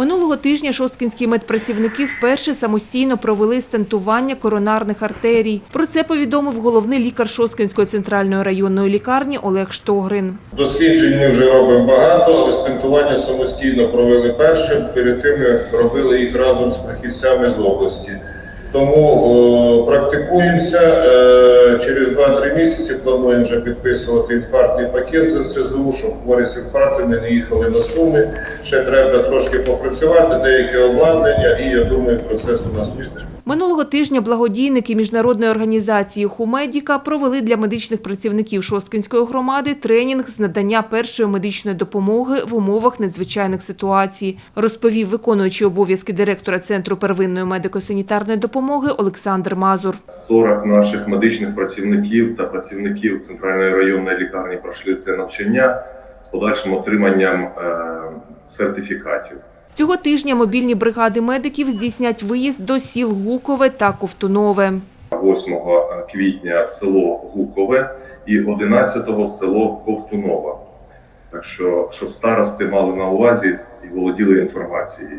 Минулого тижня шосткінські медпрацівники вперше самостійно провели стентування коронарних артерій. Про це повідомив головний лікар Шосткінської центральної районної лікарні Олег Штогрин. Досліджень ми вже робимо багато, але стентування самостійно провели першим. Перед тим робили їх разом з фахівцями з області. Тому е, практикуємося. Е, Через 2-3 місяці плануємо вже підписувати інфарктний пакет з НСЗУ, щоб хворі з інфарктами не їхали на суми. Ще треба трошки попрацювати, деяке обладнання, і я думаю, процес у нас піде. Минулого тижня благодійники міжнародної організації «Хумедіка» провели для медичних працівників Шосткінської громади тренінг з надання першої медичної допомоги в умовах надзвичайних ситуацій, розповів виконуючий обов'язки директора Центру первинної медико-санітарної допомоги Олександр Мазур. 40 наших медичних працівників та працівників центральної районної лікарні пройшли це навчання з подальшим отриманням е, сертифікатів. Цього тижня мобільні бригади медиків здійснять виїзд до сіл Гукове та Ковтунове. 8 квітня село Гукове і 11 село Ковтунова. Так що, щоб старости мали на увазі і володіли інформацією.